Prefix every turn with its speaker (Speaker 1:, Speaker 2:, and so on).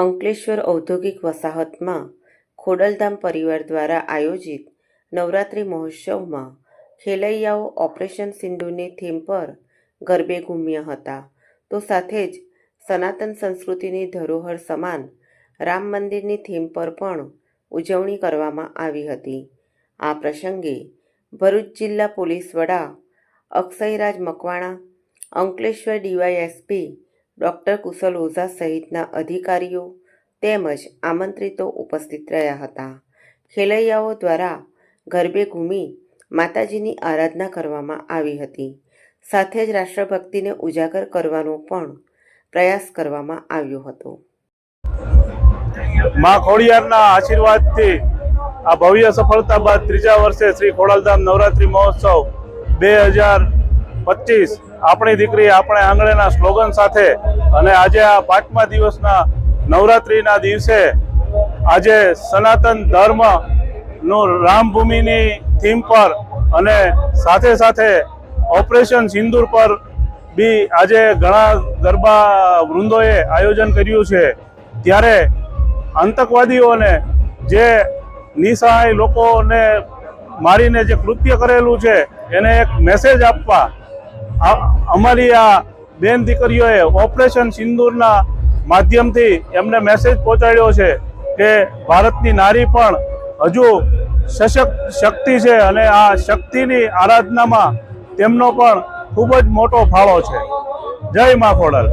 Speaker 1: અંકલેશ્વર ઔદ્યોગિક વસાહતમાં ખોડલધામ પરિવાર દ્વારા આયોજિત નવરાત્રિ મહોત્સવમાં ખેલૈયાઓ ઓપરેશન સિંધુની થીમ પર ગરબે ઘૂમ્યા હતા. તો સાથે જ સનાતન સંસ્કૃતિની ધરોહર સમાન રામ મંદિરની થીમ પર પણ ઉજવણી કરવામાં આવી હતી. આ પ્રસંગે ભરૂચ જિલ્લા પોલીસ વડા અક્ષયરાજ મકવાણા, અંકલેશ્વર ડીવાયએસપી ડૉક્ટર કુશલ ઓઝા સહિતના અધિકારીઓ તેમજ આમંત્રિતો ઉપસ્થિત રહ્યા હતા. ખેલૈયાઓ દ્વારા ગરબે ઘૂમી માતાજીની આરાધના કરવામાં આવી હતી. સાથે જ રાષ્ટ્રભક્તિને ઉજાગર કરવાનો પણ પ્રયાસ કરવામાં આવ્યો હતો.
Speaker 2: મા ખોડિયારના આશીર્વાદથી આ ભવ્ય સફળતા બાદ ત્રીજા વર્ષે શ્રી ખોડલધામ નવરાત્રિ મહોત્સવ બે હજાર પચીસ આપણી દીકરી આપણે આંગણેના સ્લોગન સાથે અને આજે આ પાંચમા દિવસના નવરાત્રિના દિવસે આજે સનાતન ધર્મનું રામભૂમિની થીમ પર અને સાથે સાથે ઓપરેશન સિંદૂર પર બી આજે ઘણા ગરબા વૃંદોએ આયોજન કર્યું છે. ત્યારે આતંકવાદીઓને જે નિસહાય લોકોને મારીને જે કૃત્ય કરેલું છે, એને એક મેસેજ આપવા અમારી આ બેન દીકરીઓએ ઓપરેશન સિંદૂરના માધ્યમથી એમને મેસેજ પહોંચાડ્યો છે કે ભારતની નારી પણ હજુ સશક્ત શક્તિ છે અને આ શક્તિની આરાધનામાં તેમનો પણ ખૂબ જ મોટો ફાળો છે. જય મા ખોડલ.